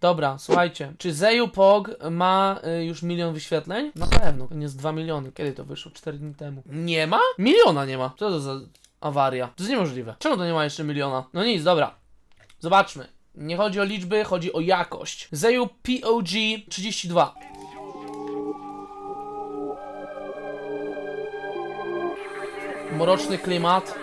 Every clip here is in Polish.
Dobra, słuchajcie, czy Zeju Pog ma y, już milion wyświetleń? Na pewno, nie jest 2 miliony. Kiedy to wyszło? 4 dni temu. Nie ma? Miliona nie ma. Co to za awaria? To jest niemożliwe. Czemu to nie ma jeszcze miliona? No nic, dobra. Zobaczmy. Nie chodzi o liczby, chodzi o jakość. Zeju POG 32. Mroczny klimat.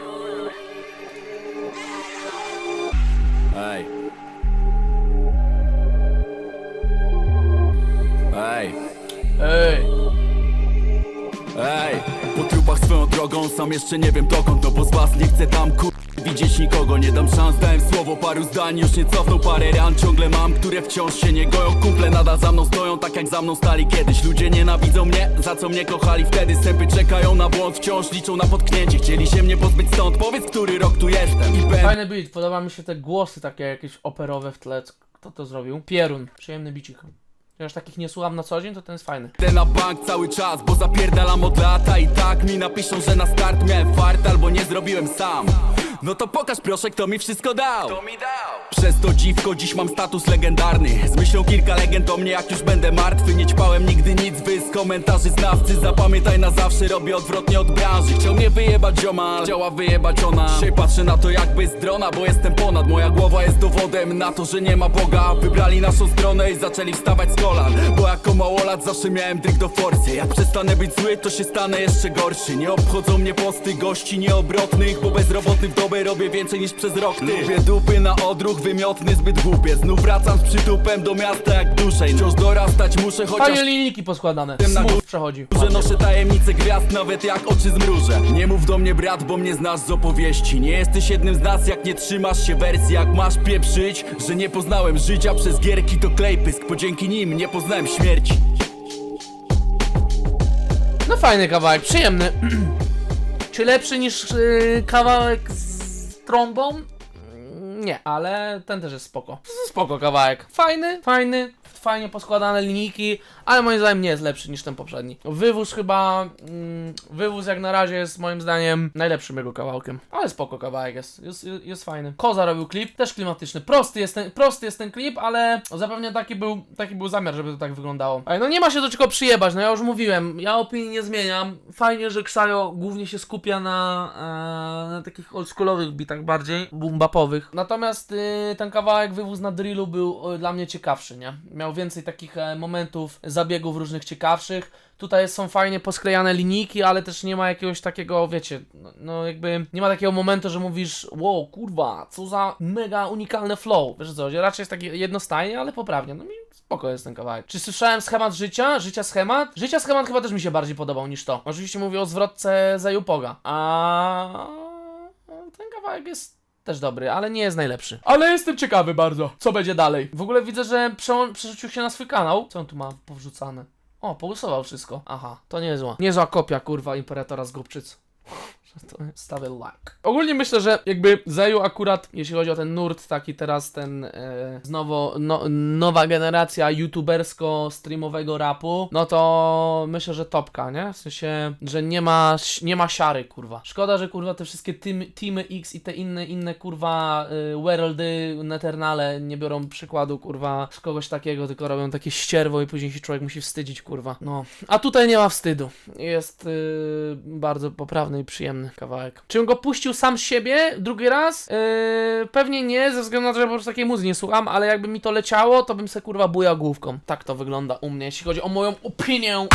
Swoją drogą, sam jeszcze nie wiem dokąd No bo z was nie chcę tam kur... widzieć nikogo Nie dam szans, dałem słowo, paru zdań Już nie cofnął parę ran, ciągle mam Które wciąż się nie goją. Kumple nadal za mną stoją, tak jak za mną stali kiedyś. Ludzie nienawidzą mnie, za co mnie kochali wtedy. Sępy czekają na błąd, wciąż liczą na potknięcie. Chcieli się mnie pozbyć stąd, powiedz, który rok tu jestem. I będę Fajny beat, podoba mi się te głosy takie jakieś operowe w tle. Kto to zrobił? Pierun, przyjemny bicik. Chociaż takich nie słucham na co dzień, to ten jest fajny. Idę na bank cały czas, bo zapierdalam od lata I tak mi napiszą, że na start miałem fart albo nie zrobiłem sam No to pokaż proszę, kto mi wszystko dał Kto mi dał? Przez to dziwko dziś mam status legendarny Z myślą kilka legend o mnie, jak już będę martwy Nie ćpałem nigdy komentarzy znawcy Zapamiętaj na zawsze, robię odwrotnie od branży. Chciał mnie wyjebać zioma, chciała wyjebać ona. Dzisiaj patrzę na to jakby z drona, bo jestem ponad. Moja głowa jest dowodem na to, że nie ma Boga. Wybrali naszą stronę i zaczęli wstawać z kolan. Bo jako małolat zawsze miałem dryg do forsy. Jak przestanę być zły, to się stanę jeszcze gorszy. Nie obchodzą mnie posty gości nieobrotnych Bo bezrobotny w dobę robię więcej niż przez rok. Ty. Lubię dupy na odruch, wymiotny zbyt głupie. Znów wracam z przytupem do miasta jak duszej Wciąż dorastać muszę, chociaż Fajnie linijki poskładane. Tym na górze. przechodzi. że noszę tajemnice gwiazd nawet jak oczy zmrużę Nie mów do mnie brat, bo mnie znasz z opowieści Nie jesteś jednym z nas, jak nie trzymasz się wersji Jak masz pieprzyć, że nie poznałem życia przez gierki to klejpysk Bo dzięki nim nie poznałem śmierci No fajny kawałek, przyjemny. Czy lepszy niż yy, kawałek z trąbą? Nie, ale ten też jest spoko. Spoko kawałek. Fajny, fajny, fajnie poskładane linijki, ale moim zdaniem nie jest lepszy niż ten poprzedni. Wywóz chyba, mm, wywóz jak na razie jest moim zdaniem najlepszym jego kawałkiem. Ale spoko kawałek jest, jest, jest, fajny. Koza robił klip, też klimatyczny. Prosty jest ten, prosty jest ten klip, ale zapewne taki był, taki był zamiar, żeby to tak wyglądało. Ale no nie ma się do czego przyjebać, no ja już mówiłem, ja opinii nie zmieniam. Fajnie, że Xayo głównie się skupia na, e, na takich oldschoolowych bitach bardziej, boom-bapowych. Natomiast y, ten kawałek wywóz na drillu był y, dla mnie ciekawszy, nie? Miał więcej takich e, momentów, zabiegów różnych ciekawszych. Tutaj są fajnie posklejane linijki, ale też nie ma jakiegoś takiego, wiecie, no, no jakby nie ma takiego momentu, że mówisz, wow, kurwa, co za mega unikalne flow. Wiesz co, raczej jest takie jednostajnie, ale poprawnie. No mi spoko jest ten kawałek. Czy słyszałem schemat życia? Życia schemat? Życia schemat chyba też mi się bardziej podobał niż to. Oczywiście mówię o zwrotce Zajupoga. A ten kawałek jest też dobry, ale nie jest najlepszy. Ale jestem ciekawy bardzo, co będzie dalej. W ogóle widzę, że przerzucił się na swój kanał. Co on tu ma powrzucane? O, polusował wszystko. Aha, to niezła. Niezła kopia, kurwa, Imperatora z Głupczyc. To stawię like. Ogólnie myślę, że jakby Zeju akurat, jeśli chodzi o ten nurt, taki teraz ten e, znowu no, nowa generacja youtubersko-streamowego rapu, no to myślę, że topka, nie? W sensie, że nie ma, nie ma siary, kurwa. Szkoda, że kurwa te wszystkie team, teamy X i te inne, inne kurwa y, Worldy, Neternale nie biorą przykładu, kurwa, z kogoś takiego, tylko robią takie ścierwo i później się człowiek musi wstydzić, kurwa. No. A tutaj nie ma wstydu. Jest y, bardzo poprawny i przyjemny kawałek. Czy go puścił sam z siebie drugi raz? Yy, pewnie nie, ze względu na to, że po prostu takiej muzyki nie słucham, ale jakby mi to leciało, to bym se kurwa bujał główką. Tak to wygląda u mnie, jeśli chodzi o moją opinię.